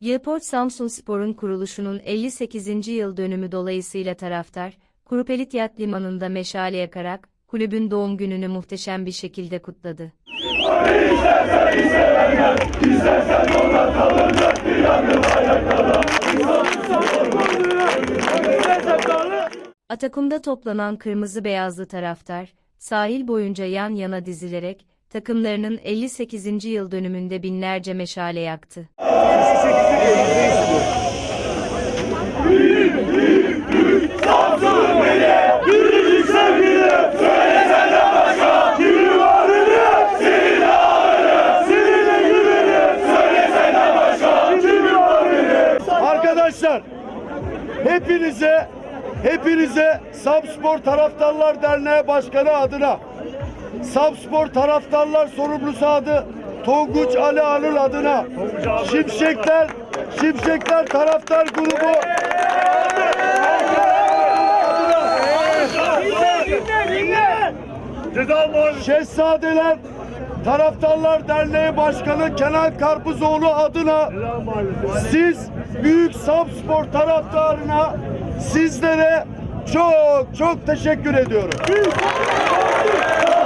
Yılport Samsun Spor'un kuruluşunun 58. yıl dönümü dolayısıyla taraftar, Kurupelit Limanı'nda meşale yakarak, kulübün doğum gününü muhteşem bir şekilde kutladı. Atakum'da toplanan kırmızı beyazlı taraftar, sahil boyunca yan yana dizilerek, takımlarının 58. yıl dönümünde binlerce meşale yaktı. Arkadaşlar hepinize hepinize Samspor Taraftarlar Derneği Başkanı adına Samspor Taraftarlar Sorumlusu adı Tonguç Ali Anıl adına. Şimşekler Şimşekler Taraftar Grubu. Şehzadeler Taraftarlar Derneği Başkanı Kenan Karpuzoğlu adına siz Büyük Samspor taraftarına sizlere çok çok teşekkür ediyorum. Thank.